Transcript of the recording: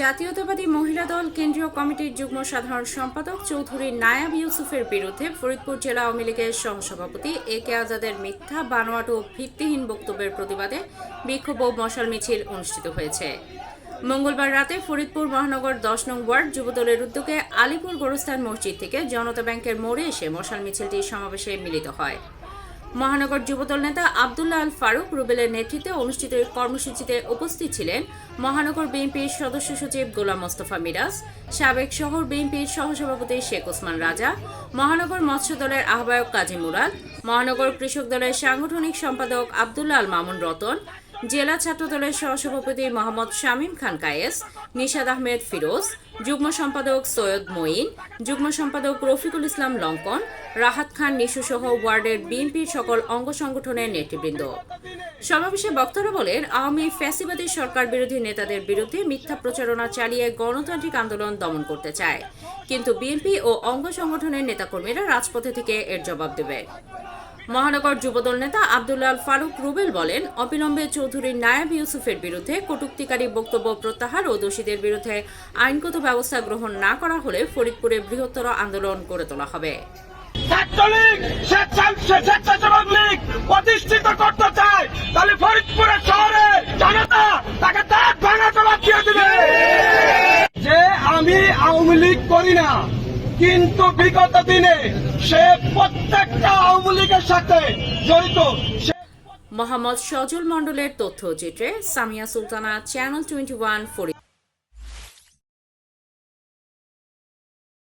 জাতীয়তাবাদী মহিলা দল কেন্দ্রীয় কমিটির যুগ্ম সাধারণ সম্পাদক চৌধুরী নায়াব ইউসুফের বিরুদ্ধে ফরিদপুর জেলা আওয়ামী লীগের সহসভাপতি এ কে আজাদের মিথ্যা, বানোয়াট ও ভিত্তিহীন বক্তব্যের প্রতিবাদে বিক্ষোভ ও মশাল মিছিল অনুষ্ঠিত হয়েছে। মঙ্গলবার রাতে ফরিদপুর মহানগর দশ নং ওয়ার্ড যুবদলের উদ্যোগে আলিপুর গোরস্থান মসজিদ থেকে জনতা ব্যাংকের মোড়ে এসে মশাল মিছিলটি সমাবেশে মিলিত হয়। মহানগর যুবদল নেতা আবদুল্লাহ আল ফারুক রুবেলের নেতৃত্বে অনুষ্ঠিত কর্মসূচিতে উপস্থিত ছিলেন মহানগর বিএনপির সদস্য সচিব গোলাম মোস্তফা মিরাজ, সাবেক শহর বিএনপির সহসভাপতি শেখ ওসমান রাজা, মহানগর মৎস্য দলের আহ্বায়ক কাজী মুরাদ, মহানগর কৃষক দলের সাংগঠনিক সম্পাদক আবদুল্লাহ আল মামুন রতন জেলা ছাত্র দলের সহসভাপতি মোহাম্মদ শামীম খান কায়েস, নিশাদ আহমেদ ফিরোজ, যুগ্ম সম্পাদক সৈয়দ মঈন, যুগ্ম সম্পাদক রফিকুল ইসলাম লঙ্কন, রাহাত খান নিশু সহ ওয়ার্ডের বিএনপির সকল অঙ্গ সংগঠনের নেতৃবৃন্দ। সমাবেশে বক্তারা বলেন, আওয়ামী ফ্যাসিবাদী সরকার বিরোধী নেতাদের বিরুদ্ধে মিথ্যা প্রচারণা চালিয়ে গণতান্ত্রিক আন্দোলন দমন করতে চায়। কিন্তু বিএনপি ও অঙ্গ সংগঠনের নেতাকর্মীরা রাজপথে থেকে এর জবাব দেবে। মহানগর যুবদল নেতা আবদুল্লাহ আল ফারুক রুবেল বলেন, অবিলম্বে চৌধুরী নায়াব ইউসুফের বিরুদ্ধে কটুক্তিকারী বক্তব্য প্রত্যাহার ও দোষীদের বিরুদ্ধে আইনগত ব্যবস্থা গ্রহণ না করা হলে ফরিদপুরে বৃহত্তর আন্দোলন গড়ে তোলা হবে। যে আমি আওয়ামী লীগ করি না কিন্তু বিগত দিনে সে প্রত্যেকটা আওয়ামী লীগের সাথে জড়িত। মোহাম্মদ সজল তথ্য তথ্যচিত্রে Samia Sultana channel twenty one